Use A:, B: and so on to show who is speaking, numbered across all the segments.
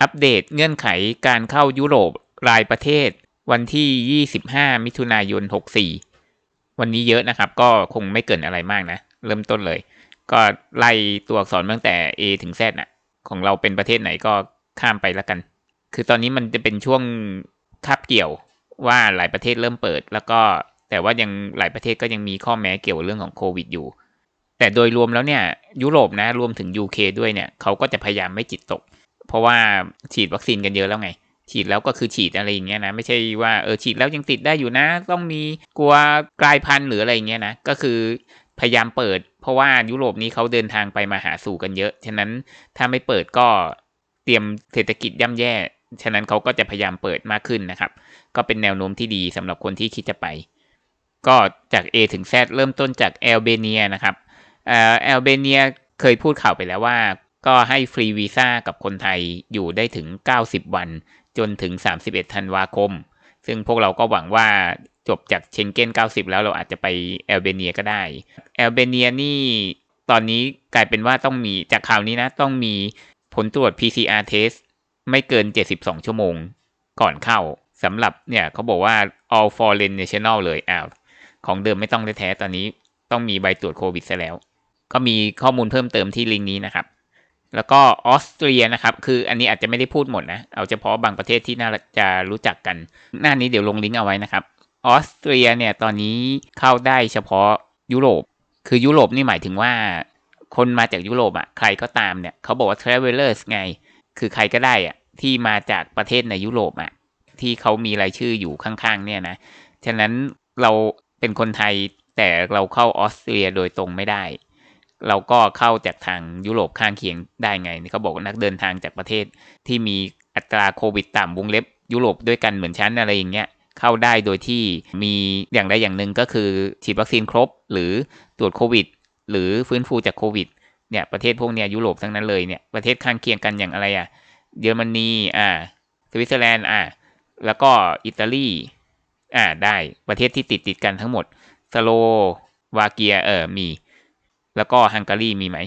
A: อัปเดตเงื่อนไขการเข้ายุโรปรายประเทศ วันที่ 25 มิถุนายน 64 วันนี้เยอะนะครับ ก็คงไม่เกินอะไรมากนะ เริ่มต้นเลย ก็ไล่ตัวอักษรตั้งแต่ A ถึง Z นะของเราเป็นประเทศไหนก็ข้ามไปแล้วกัน คือตอนนี้มันจะเป็นช่วงคาบเกี่ยวว่าหลายประเทศเริ่มเปิด แล้วก็แต่ว่ายังหลายประเทศก็ยังมีข้อแม้เกี่ยวกับเรื่องของโควิดอยู่ แต่โดยรวมแล้วเนี่ยยุโรปนะรวมถึง UK ด้วยเนี่ยเขาก็จะพยายามไม่จิตตก เพราะว่าฉีดวัคซีนกันเยอะแล้วไง ฉีดแล้วก็คือฉีดอะไรอย่างเงี้ยนะไม่ใช่ว่าเออฉีดแล้วยังติดได้อยู่นะ ต้องมีกลัวกลายพันธุ์หรืออะไรอย่างเงี้ยนะก็คือพยายามเปิด เพราะว่ายุโรปนี้เขาเดินทางไปมาหาสู่กันเยอะ ฉะนั้นถ้าไม่เปิดก็เตรียมเศรษฐกิจย่ำแย่ ฉะนั้นเขาก็จะพยายามเปิดมากขึ้นนะครับ ก็เป็นแนวโน้มที่ดีสำหรับคนที่คิดจะไป ก็จาก A ถึง Z เริ่มต้นจากแอลเบเนียนะครับแอลเบเนียเคยพูดข่าวไปแล้วว่า ก็ให้ฟรีวีซ่ากับคนไทยอยู่ได้ถึง 90 วัน จนถึง 31 ธันวาคม ซึ่งพวกเราก็หวังว่าจบจากเชงเก้น 90 แล้วเราอาจจะไปแอลเบเนียก็ได้ แอลเบเนียนี่ตอนนี้กลายเป็นว่าต้องมีจากข่าวนี้นะ ต้องมีผลตรวจ PCR test ไม่เกิน 72 ชั่วโมงก่อนเข้าสำหรับเนี่ยเขาบอกว่า all foreign national เลยอ้าวของเดิมไม่ต้องแท้ๆตอนนี้ต้องมีใบตรวจโควิดซะแล้ว ก็มีข้อมูลเพิ่มเติมที่ลิงก์นี้นะครับ แล้วก็ออสเตรียนะครับ คืออันนี้อาจจะไม่ได้พูดหมดนะ เอาเฉพาะบางประเทศที่น่าจะรู้จักกัน หน้านี้เดี๋ยวลงลิงก์เอาไว้นะครับ ออสเตรียเนี่ยตอนนี้เข้าได้เฉพาะยุโรป คือยุโรปนี่หมายถึงว่า คนมาจากยุโรปอะใครก็ตามเนี่ยเขาบอกว่า travelers ไง คือใครก็ได้อะที่มาจากประเทศในยุโรปอะที่เขามีรายชื่ออยู่ข้างๆ เนี่ยนะ ฉะนั้นเราเป็นคนไทยแต่เราเข้าออสเตรียโดยตรงไม่ได้ เราก็เข้าจากทางยุโรปข้างเคียงได้ไงเขาบอกนักเดินทางจากประเทศที่มีอัตราโควิดต่ำวงเล็บ ยุโรปด้วยกันเหมือนชั้นอะไรอย่างเงี้ยเข้าได้โดยที่มีอย่างใดอย่างหนึ่งก็คือฉีดวัคซีนครบ หรือตรวจโควิด หรือฟื้นฟูจากโควิดเนี่ยประเทศพวกเนี้ยยุโรปทั้งนั้นเลยเนี่ยประเทศข้างเคียงกันอย่างอะไรอะเยอรมนีอ่าสวิตเซอร์แลนด์อ่าแล้วก็อิตาลีอ่าได้ประเทศที่ติดติดกันทั้งหมดสโลวาเกียเออมี แล้วก็ฮังการีมีไหม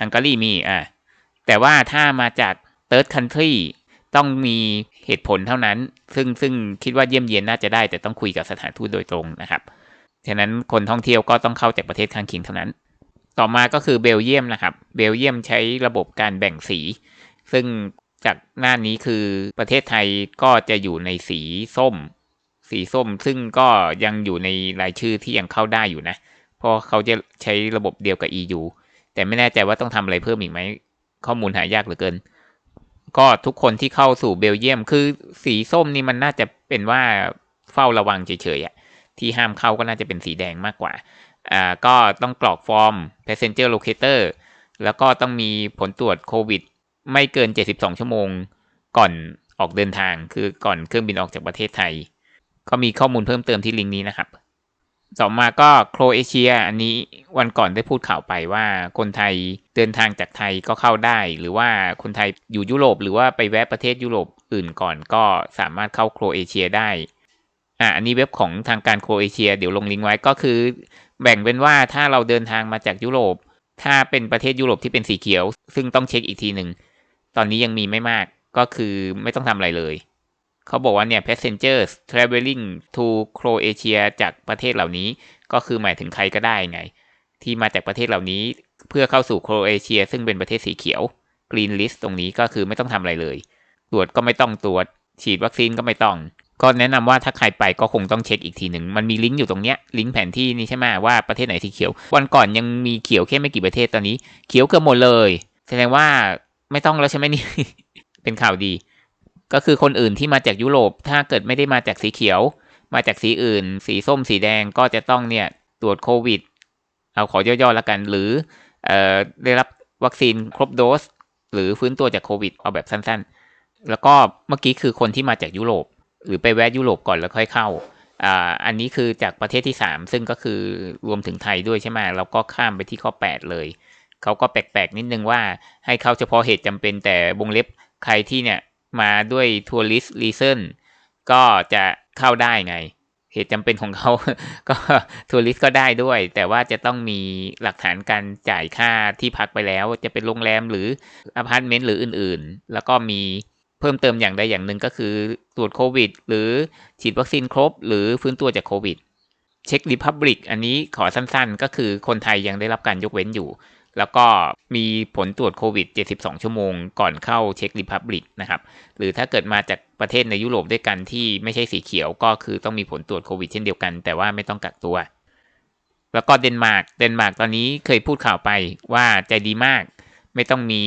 A: ฮังการีมีอ่าแต่ว่าถ้ามาจากเติร์ดคันทรีต้องมีเหตุผลเท่านั้น ซึ่งซึ่งคิดว่าเยี่ยมเยียนน่าจะได้ แต่ต้องคุยกับสถานทูตโดยตรงนะครับ ฉะนั้นคนท่องเที่ยวก็ต้องเข้าจากประเทศข้างเคียงเท่านั้น ต่อมาก็คือเบลเยียมนะครับ เบลเยียมใช้ระบบการแบ่งสี ซึ่งจากหน้านี้คือประเทศไทยก็จะอยู่ในสีส้ม สีส้มซึ่งก็ยังอยู่ในรายชื่อที่ยังเข้าได้อยู่นะ เพราะเขาจะใช้ระบบเดียวกับ EU แต่ไม่แน่ใจว่าต้องทำอะไรเพิ่มอีกไหม ข้อมูลหายากเหลือเกิน ก็ทุกคนที่เข้าสู่เบลเยียม คือสีส้มนี่มันน่าจะเป็นว่าเฝ้าระวังเฉยๆอะที่ห้ามเข้าก็น่าจะเป็นสีแดงมากกว่าอ่าก็ต้องกรอกฟอร์ม passenger locator แล้วก็ต้องมีผลตรวจโควิด ไม่เกิน 72 ชั่วโมง ก่อนออกเดินทางคือก่อนเครื่องบินออกจากประเทศไทย ก็มีข้อมูลเพิ่มเติมที่ลิงก์นี้นะครับ ต่อมาก็โครเอเชีย อันนี้วันก่อนได้พูดข่าวไปว่าคนไทยเดินทางจากไทยก็เข้าได้ หรือว่าคนไทยอยู่ยุโรป หรือว่าไปแวะประเทศยุโรปอื่นก่อนก็สามารถเข้าโครเอเชียได้อ่าอันนี้เว็บของทางการโครเอเชีย เดี๋ยวลงลิงก์ไว้ก็คือ แบ่งเป็นว่าถ้าเราเดินทางมาจากยุโรป ถ้าเป็นประเทศยุโรปที่เป็นสีเขียว ซึ่งต้องเช็คอีกทีหนึ่งตอนนี้ยังมีไม่มากก็คือไม่ต้องทำอะไรเลย เขาบอกว่าเนี่ย passengers traveling to Croatia จากประเทศเหล่านี้ ก็คือหมายถึงใครก็ได้ไง ที่มาจากประเทศเหล่านี้เพื่อเข้าสู่โครเอเชีย ซึ่งเป็นประเทศสีเขียว green list ตรงนี้ก็คือไม่ต้องทำอะไรเลย ตรวจก็ไม่ต้องตรวจ ฉีดวัคซีนก็ไม่ต้อง ก็แนะนำว่าถ้าใครไปก็คงต้องเช็คอีกทีหนึ่ง มันมีลิงก์อยู่ตรงเนี้ย ลิงก์แผนที่นี่ใช่ไหมว่าประเทศไหนสีเขียว วันก่อนยังมีเขียวแค่ไม่กี่ประเทศตอนนี้ เขียวเกือบหมดเลย แสดงว่าไม่ต้องแล้วใช่ไหมนี่ เป็นข่าวดี ก็คือคนอื่นที่มาจากยุโรป ถ้าเกิดไม่ได้มาจากสีเขียว มาจากสีอื่น สีส้มสีแดงก็จะต้องเนี่ยตรวจโควิด เอาขอย่อๆล้วกัน หรือเอ่อได้รับวัคซีนครบโดส หรือฟื้นตัวจากโควิดเอาแบบสั้นๆ แล้วก็เมื่อกี้คือคนที่มาจากยุโรป หรือไปแวะยุโรปก่อนแล้วค่อยเข้าอ่าอันนี้คือจากประเทศที่สามซึ่งก็คือรวมถึงไทยด้วยใช่ไหมเราก็ข้ามไปที่ข้อแปดเลย เขาก็แปลกๆ นิดนึงว่าให้เข้าเฉพาะเหตุจำเป็นแต่วงเล็บใครที่เนี่ย มาด้วยทัวริสต์รีเซนก็จะเข้าได้ไง เหตุจำเป็นของเขาก็ทัวริสก็ได้ด้วย แต่ว่าจะต้องมีหลักฐานการจ่ายค่าที่พักไปแล้ว จะเป็นโรงแรมหรืออพาร์ตเมนต์หรืออื่นๆ แล้วก็มีเพิ่มเติมอย่างใดอย่างหนึ่งก็คือตรวจโควิด หรือฉีดวัคซีนครบ หรือฟื้นตัวจากโควิดเช็คริพับลิกอันนี้ขอสั้นๆ ก็คือคนไทยยังได้รับการยกเว้นอยู่ แล้วก็มีผลตรวจโควิด 72 ชั่วโมงก่อนเข้าเช็คริพับลิกนะครับ หรือถ้าเกิดมาจากประเทศในยุโรปด้วยกันที่ไม่ใช่สีเขียวก็คือต้องมีผลตรวจโควิดเช่นเดียวกัน แต่ว่าไม่ต้องกักตัว แล้วก็เดนมาร์ก เดนมาร์กตอนนี้เคยพูดข่าวไปว่าใจดีมาก ไม่ต้องมี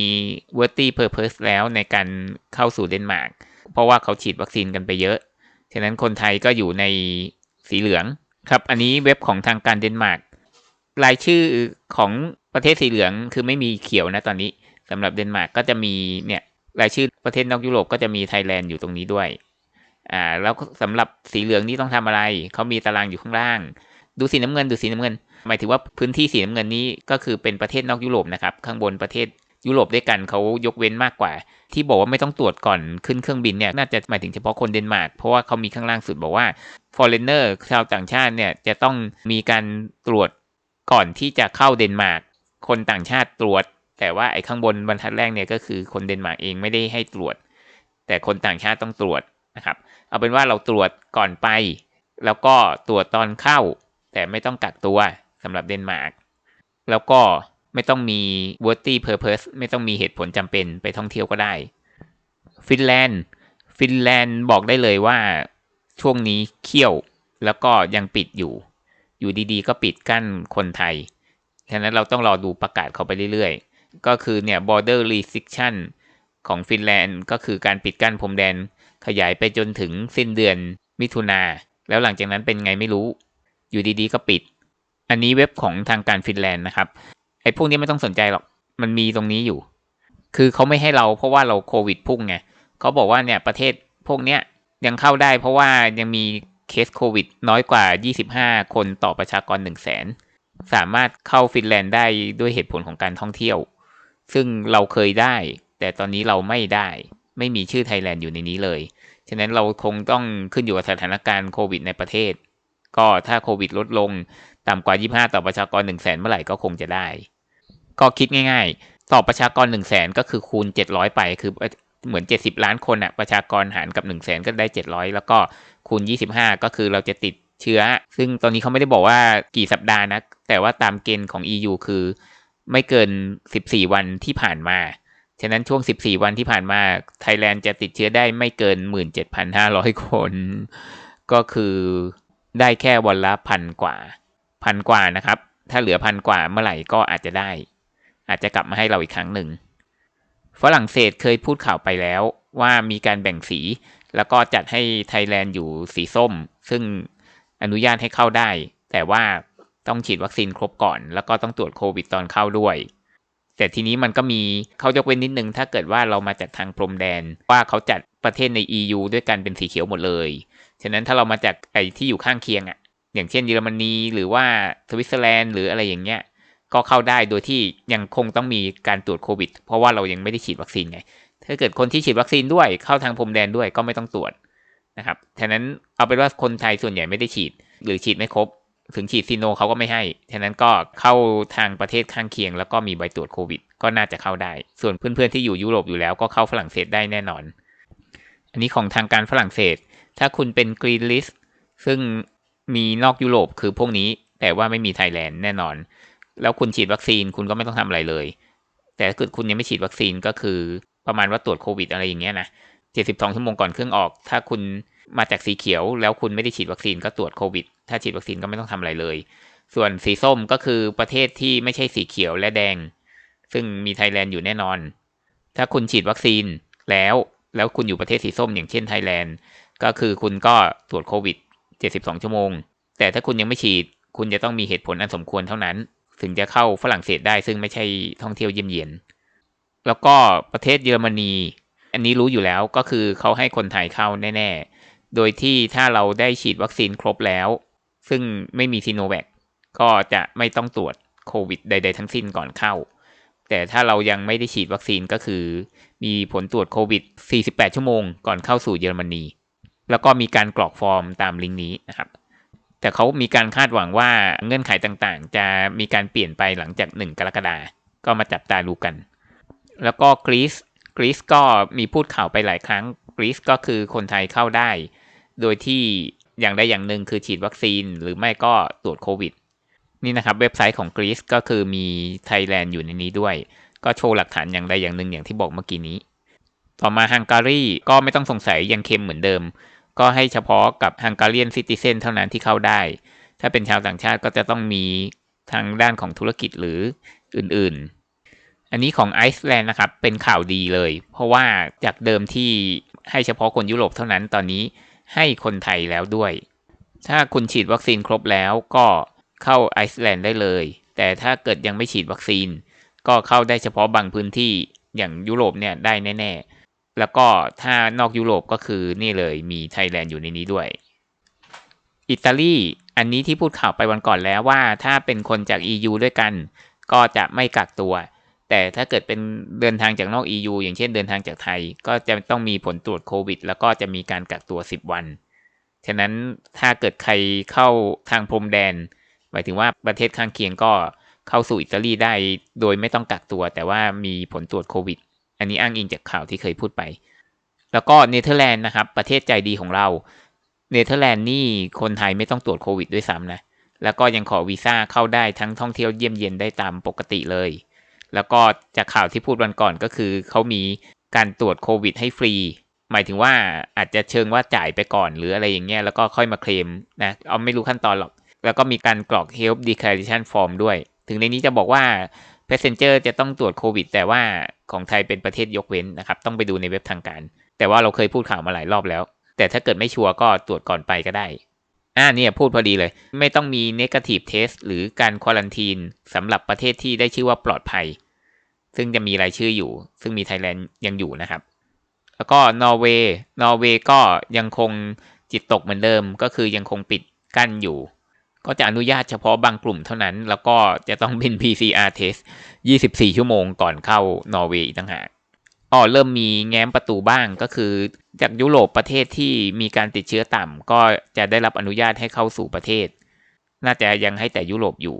A: w o r t y purpose แล้วในการเข้าสู่เดนมาร์ก เพราะว่าเขาฉีดวัคซีนกันไปเยอะ ฉะนั้นคนไทยก็อยู่ในสีเหลืองครับ อันนี้เว็บของทางการเดนมาร์กรายชื่อของ ประเทศสีเหลืองคือไม่มีเขียวนะตอนนี้สำหรับเดนมาร์กก็จะมีเนี่ยรายชื่อประเทศนอกยุโรปก็จะมีไทยแลนด์อยู่ตรงนี้ด้วยอ่าแล้วสำหรับสีเหลืองนี่ต้องทำอะไรเขามีตารางอยู่ข้างล่าง ดูสีน้ำเงินดูสีน้ำเงิน หมายถึงว่าพื้นที่สีน้ำเงินนี้ก็คือเป็นประเทศนอกยุโรปนะครับข้างบนประเทศยุโรปด้วยกันเขายกเว้นมากกว่า ที่บอกว่าไม่ต้องตรวจก่อนขึ้นเครื่องบินเนี่ยน่าจะหมายถึงเฉพาะคนเดนมาร์กเพราะว่าเขามีข้างล่างสุดบอกว่า foreigner ชาวต่างชาติเนี่ยจะต้องมีการตรวจก่อนที่จะเข้าเดนมาร์ก คนต่างชาติตรวจ แต่ว่าไอ้ข้างบนบรรทัดแรกเนี่ยก็คือคนเดนมาร์กเองไม่ได้ให้ตรวจ แต่คนต่างชาติต้องตรวจนะครับ เอาเป็นว่าเราตรวจก่อนไป แล้วก็ตรวจตอนเข้า แต่ไม่ต้องกักตัวสำหรับเดนมาร์กแล้วก็ไม่ต้องมี worthy purpose ไม่ต้องมีเหตุผลจำเป็นไปท่องเที่ยวก็ได้ ฟินแลนด์ ฟินแลนด์บอกได้เลยว่าช่วงนี้เขี้ยวแล้วก็ยังปิดอยู่ อยู่ดีๆ ก็ปิดกั้นคนไทย ฉะนั้นเราต้องรอดูประกาศเขาไปเรื่อยๆ ก็คือเนี่ย border restriction ของฟินแลนด์ก็คือการปิดกั้นพรมแดนขยายไปจนถึงสิ้นเดือนมิถุนาแล้วหลังจากนั้นเป็นไงไม่รู้ อยู่ดีๆก็ปิด อันนี้เว็บของทางการฟินแลนด์นะครับไอ้พวกนี้ไม่ต้องสนใจหรอกมันมีตรงนี้อยู่ คือเขาไม่ให้เราเพราะว่าเราโควิดพุ่งไงเขาบอกว่าเนี่ยประเทศพวกเนี้ยยังเข้าได้เพราะว่ายังมีเคสโควิดน้อยกว่า 25 คนต่อประชากร 1 0 0 0 0แสน สามารถเข้าฟินแลนด์ได้ด้วยเหตุผลของการท่องเที่ยว ซึ่งเราเคยได้ แต่ตอนนี้เราไม่ได้ ไม่มีชื่อไทยแลนด์อยู่ในนี้เลย ฉะนั้นเราคงต้องขึ้นอยู่กับสถานการณ์โควิดในประเทศ ก็ถ้าโควิดลดลงต่ำกว่า 25 ต่อประชากร 1 0 0 0 0แสนเมื่อไหร่ก็คงจะได้ ก็คิดง่ายๆ ต่อประชากร 1 0 0 0 0แสนก็คือคูณ 700 ไป คือเหมือน 70 ล้านคนอะประชากรหารกับ 1 0 0 0 0แสนก็ได้ 700 แล้วก็คูณ 25 ก็คือเราจะติด เชื้อ ซึ่งตอนนี้เขาไม่ได้บอกว่ากี่สัปดาห์นะ แต่ว่าตามเกณฑ์ของ EU คือไม่เกิน 14 วันที่ผ่านมา ฉะนั้นช่วง 14 วันที่ผ่านมา ไทยแลนด์จะติดเชื้อได้ไม่เกิน 17,500 คน ก็คือได้แค่วันละพันกว่า พันกว่านะครับ ถ้าเหลือพันกว่าเมื่อไหร่ก็อาจจะได้ อาจจะกลับมาให้เราอีกครั้งหนึ่ง ฝรั่งเศสเคยพูดข่าวไปแล้วว่ามีการแบ่งสี แล้วก็จัดให้ไทยแลนด์อยู่สีส้ม ซึ่ง อนุญาตให้เข้าได้ แต่ว่าต้องฉีดวัคซีนครบก่อน แล้วก็ต้องตรวจโควิดตอนเข้าด้วย แต่ทีนี้มันก็มีเขายกเว้นนิดนึง ถ้าเกิดว่าเรามาจากทางพรมแดน ว่าเขาจัดประเทศใน EU ด้วยกันเป็นสีเขียวหมดเลย ฉะนั้นถ้าเรามาจากไอ้ที่อยู่ข้างเคียงอะ่ะ อย่างเช่นเยอรมนีหรือว่าสวิตเซอร์แลนด์หรืออะไรอย่างเงี้ย ก็เข้าได้โดยที่ยังคงต้องมีการตรวจโควิด เพราะว่าเรายังไม่ได้ฉีดวัคซีนไง ถ้าเกิดคนที่ฉีดวัคซีนด้วยเข้าทางพรมแดนด้วยก็ไม่ต้องตรวจ นะครับฉะนั้นเอาเป็นว่าคนไทยส่วนใหญ่ไม่ได้ฉีด หรือฉีดไม่ครบ ถึงฉีดซีโนเขาก็ไม่ให้ ฉะนั้นก็เข้าทางประเทศข้างเคียง แล้วก็มีใบตรวจโควิด ก็น่าจะเข้าได้ ส่วนเพื่อนๆที่อยู่ยุโรปอยู่แล้วก็เข้าฝรั่งเศสได้แน่นอน อันนี้ของทางการฝรั่งเศส ถ้าคุณเป็นกรีนลิสซึ่งมีนอกยุโรปคือพวกนี้ แต่ว่าไม่มีไทยแลนด์แน่นอน แล้วคุณฉีดวัคซีนคุณก็ไม่ต้องทำอะไรเลย แต่ถ้าเกิดคุณยังไม่ฉีดวัคซีนก็คือประมาณว่าตรวจโควิดอะไรอย่างเงี้ยนะ 72 ชั่วโมงก่อนเครื่องออก ถ้าคุณมาจากสีเขียว แล้วคุณไม่ได้ฉีดวัคซีนก็ตรวจโควิด ถ้าฉีดวัคซีนก็ไม่ต้องทำอะไรเลย ส่วนสีส้มก็คือประเทศที่ไม่ใช่สีเขียวและแดง ซึ่งมีไทยแลนด์อยู่แน่นอน ถ้าคุณฉีดวัคซีนแล้วแล้วคุณอยู่ประเทศสีส้มอย่างเช่นไทยแลนด์ ก็คือคุณก็ตรวจโควิด 72 ชั่วโมง แต่ถ้าคุณยังไม่ฉีด คุณจะต้องมีเหตุผลอันสมควรเท่านั้น ถึงจะเข้าฝรั่งเศสได้ซึ่งไม่ใช่ท่องเที่ยวเยี่ยมเยียน แล้วก็ประเทศเยอรมนี อันนี้รู้อยู่แล้วก็คือเขาให้คนไทยเข้าแน่ ๆ โดยที่ถ้าเราได้ฉีดวัคซีนครบแล้ว ซึ่งไม่มีซีโนแวคก็จะไม่ต้องตรวจโควิดใด ๆ ทั้งสิ้นก่อนเข้า แต่ถ้าเรายังไม่ได้ฉีดวัคซีนก็คือ มีผลตรวจโควิด 48 ชั่วโมงก่อนเข้าสู่เยอรมนี แล้วก็มีการกรอกฟอร์มตามลิงก์นี้นะครับ แต่เขามีการคาดหวังว่าเงื่อนไขต่างๆ จะมีการเปลี่ยนไปหลังจาก 1 กรกฎาก็มาจับตาดูกัน แล้วก็กรีซ กรีซก็มีพูดข่าวไปหลายครั้งกรีซก็คือคนไทยเข้าได้ โดยที่อย่างใดอย่างหนึ่งคือฉีดวัคซีนหรือไม่ก็ตรวจโควิด นี่นะครับเว็บไซต์ของกรีซก็คือมีไทยแลนด์อยู่ในนี้ด้วย ก็โชว์หลักฐานอย่างใดอย่างหนึ่งอย่างที่บอกเมื่อกี้นี้ ต่อมาฮังการีก็ไม่ต้องสงสัยยังเค็มเหมือนเดิม ก็ให้เฉพาะกับฮังการีนซิติเซนเท่านั้นที่เข้าได้ ถ้าเป็นชาวต่างชาติก็จะต้องมีทางด้านของธุรกิจหรืออื่นๆ อันนี้ของไอซ์แลนด์นะครับ เป็นข่าวดีเลย เพราะว่าจากเดิมที่ให้เฉพาะคนยุโรปเท่านั้นตอนนี้ให้คนไทยแล้วด้วย ถ้าคุณฉีดวัคซีนครบแล้วก็เข้าไอซ์แลนด์ได้เลย แต่ถ้าเกิดยังไม่ฉีดวัคซีน ก็เข้าได้เฉพาะบางพื้นที่อย่างยุโรปเนี่ยได้แน่ ๆ แล้วก็ถ้านอกยุโรปก็คือนี่เลยมีไทยแลนด์อยู่ในนี้ด้วย อิตาลีอันนี้ที่พูดข่าวไปวันก่อนแล้วว่า ถ้าเป็นคนจาก EU ด้วยกัน ก็จะไม่กักตัว แต่ถ้าเกิดเป็นเดินทางจากนอก EU อย่างเช่นเดินทางจากไทย ก็จะต้องมีผลตรวจโควิด แล้วก็จะมีการกักตัว 10 วัน ฉะนั้นถ้าเกิดใครเข้าทางพรมแดน หมายถึงว่าประเทศข้างเคียงก็เข้าสู่อิตาลีได้โดยไม่ต้องกักตัว แต่ว่ามีผลตรวจโควิด อันนี้อ้างอิงจากข่าวที่เคยพูดไป แล้วก็เนเธอร์แลนด์นะครับ ประเทศใจดีของเรา เนเธอร์แลนด์นี่คนไทยไม่ต้องตรวจโควิดด้วยซ้ำนะ แล้วก็ยังขอวีซ่าเข้าได้ทั้งท่องเที่ยวเยี่ยมเยียนได้ตามปกติเลย แล้วก็จากข่าวที่พูดวันก่อนก็คือเขามีการตรวจโควิด ให้ฟรี หมายถึงว่าอาจจะเชิงว่าจ่ายไปก่อนหรืออะไรอย่างเงี้ยแล้วก็ค่อยมาเคลมนะเอาไม่รู้ขั้นตอนหรอก แล้วก็มีการกรอก Health Declaration Form ด้วย ถึงในนี้จะบอกว่า Passenger จะต้องตรวจโควิด แต่ว่าของไทยเป็นประเทศยกเว้นนะครับ ต้องไปดูในเว็บทางการ แต่ว่าเราเคยพูดข่าวมาหลายรอบแล้ว แต่ถ้าเกิดไม่ชัวร์ก็ตรวจก่อนไปก็ได้ อ่าเนี่ยพูดพอดีเลย ไม่ต้องมี negative test หรือการควอลันทีนสำหรับประเทศที่ได้ชื่อว่าปลอดภัย ซึ่งจะมีรายชื่ออยู่ ซึ่งมีไทยแลนด์ยังอยู่นะครับ แล้วก็นอร์เวย์นอร์เวย์ก็ยังคงจิตตกเหมือนเดิมก็คือยังคงปิดกั้นอยู่ ก็จะอนุญาตเฉพาะบางกลุ่มเท่านั้น แล้วก็จะต้องเป็น PCR test 24 ชั่วโมงก่อนเข้านอร์เวย์อีกต่างหาก อ๋อเริ่มมีแง้มประตูบ้างก็คือ จากยุโรปประเทศที่มีการติดเชื้อต่ำก็จะได้รับอนุญาตให้เข้าสู่ประเทศ น่าจะยังให้แต่ยุโรปอยู่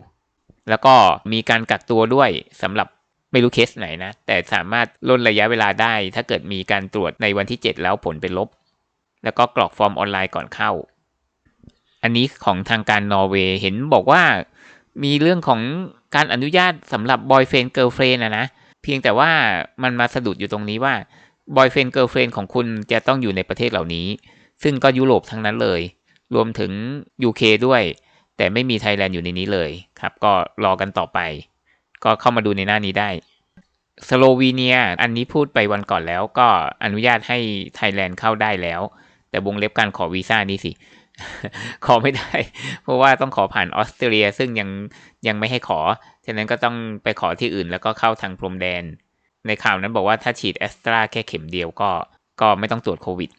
A: แล้วก็มีการกักตัวด้วยสำหรับไม่รู้เคสไหนนะ แต่สามารถลดระยะเวลาได้ ถ้าเกิดมีการตรวจในวันที่ 7 แล้วผลเป็นลบ แล้วก็กรอกฟอร์มออนไลน์ก่อนเข้า อันนี้ของทางการนอร์เวย์เห็นบอกว่ามีเรื่องของการอนุญาตสำหรับบอยเฟนเกิร์ลเฟนนะนะ เพียงแต่ว่ามันมาสะดุดอยู่ตรงนี้ว่าบอยเฟนเกิร์ลเฟนของคุณจะต้องอยู่ในประเทศเหล่านี้ ซึ่งก็ยุโรปทั้งนั้นเลย รวมถึง UK ด้วย แต่ไม่มีไทยแลนด์อยู่ในนี้เลยครับ ก็รอกันต่อไป ก็เข้ามาดูในหน้านี้ได้สโลวีเนีย อันนี้พูดไปวันก่อนแล้วก็อนุญาตให้ไทยแลนด์เข้าได้แล้ว แต่วงเล็บการขอวีซ่านี้สิ ขอไม่ได้ เพราะว่าต้องขอผ่านออสเตรเลีย ซึ่งยังยังไม่ให้ขอ ฉะนั้นก็ต้องไปขอที่อื่นแล้วก็เข้าทางพรมแดน ในข่าวนั้นบอกว่าถ้าฉีดแอสตราแค่เข็มเดียวก็ ก็ไม่ต้องตรวจโควิด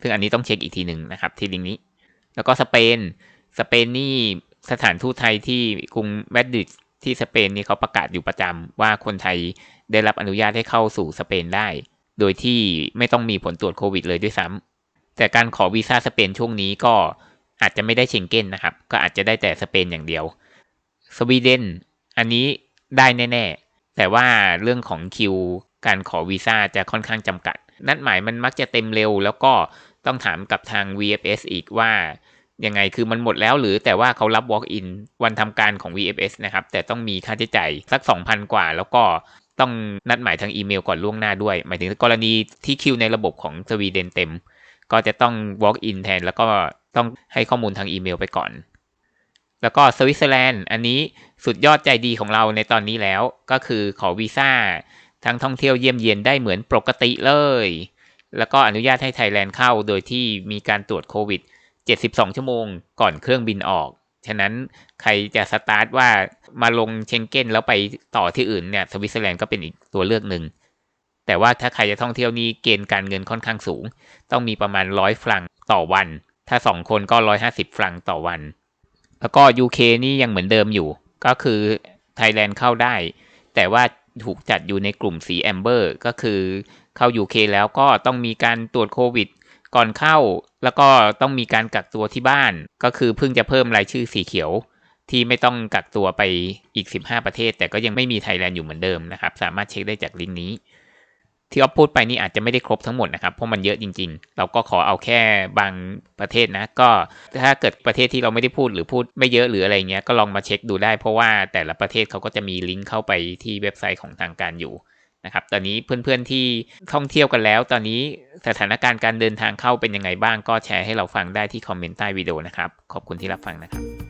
A: ซึ่งอันนี้ต้องเช็คอีกทีหนึ่งนะครับ ที่ลิงก์นี้ แล้วก็สเปน สเปนนี่สถานทูตไทยที่กรุงมาดริดที่สเปนนี่เขาประกาศอยู่ประจำว่าคนไทยได้รับอนุญาตให้เข้าสู่สเปนได้ โดยที่ไม่ต้องมีผลตรวจโควิดเลยด้วยซ้ำ แต่การขอวีซ่าสเปนช่วงนี้ก็อาจจะไม่ได้เชงเก้นนะครับ ก็อาจจะได้แต่สเปนอย่างเดียว สวีเดน อันนี้ได้แน่ ๆ แต่ว่าเรื่องของคิวการขอวีซ่าจะค่อนข้างจำกัด นัดหมายมันมักจะเต็มเร็ว แล้วก็ต้องถามกับทาง VFS อีกว่ายังไงคือมันหมดแล้วหรือแต่ว่าเขารับ walk in วันทำการของ VFS นะครับ แต่ต้องมีค่าใช้จ่ายสัก 2,000 กว่า แล้วก็ต้องนัดหมายทางอีเมลก่อนล่วงหน้าด้วย หมายถึงกรณีที่คิวในระบบของสวีเดนเต็ม ก็จะต้อง walk in แทน แล้วก็ต้องให้ข้อมูลทางอีเมลไปก่อน แล้วก็สวิตเซอร์แลนด์อันนี้สุดยอดใจดีของเราในตอนนี้แล้วก็คือขอวีซ่าทั้งท่องเที่ยวเยี่ยมเยียนได้เหมือนปกติเลย แล้วก็อนุญาตให้ไทยแลนด์เข้าโดยที่มีการตรวจโควิด 72 ชั่วโมงก่อนเครื่องบินออก ฉะนั้นใครจะสตาร์ทว่ามาลงเชงเก้นแล้วไปต่อที่อื่นเนี่ยสวิตเซอร์แลนด์ก็เป็นอีกตัวเลือกหนึ่ง แต่ว่าถ้าใครจะท่องเที่ยวนี้เกณฑ์การเงินค่อนข้างสูง ต้องมีประมาณร้อยฟรังต่อวัน ถ้าสองคนก็ร้อยห้าสิบฟรังต่อวัน แล้วก็ UK นี่ยังเหมือนเดิมอยู่ ก็คือไทยแลนด์เข้าได้ แต่ว่าถูกจัดอยู่ในกลุ่มสีแอมเบอร์ก็คือเข้า UK แล้วก็ต้องมีการตรวจโควิดก่อนเข้า แล้วก็ต้องมีการกักตัวที่บ้าน ก็คือเพิ่งจะเพิ่มรายชื่อสีเขียวที่ไม่ต้องกักตัวไปอีก 15 ประเทศ แต่ก็ยังไม่มีไทยแลนด์อยู่เหมือนเดิมนะครับ สามารถเช็คได้จากลิงก์นี้ ที่ออฟพูดไปนี่อาจจะไม่ได้ครบทั้งหมดนะครับเพราะมันเยอะจริง ๆ เราก็ขอเอาแค่บางประเทศนะ ก็ถ้าเกิดประเทศที่เราไม่ได้พูดหรือพูดไม่เยอะหรืออะไรเงี้ยก็ลองมาเช็คดูได้ เพราะว่าแต่ละประเทศเขาก็จะมีลิงก์เข้าไปที่เว็บไซต์ของทางการอยู่นะครับตอนนี้เพื่อนๆที่ท่องเที่ยวกันแล้ว ตอนนี้สถานการณ์การเดินทางเข้าเป็นยังไงบ้าง ก็แชร์ให้เราฟังได้ที่คอมเมนต์ใต้วิดีโอนะครับขอบคุณที่รับฟังนะครับ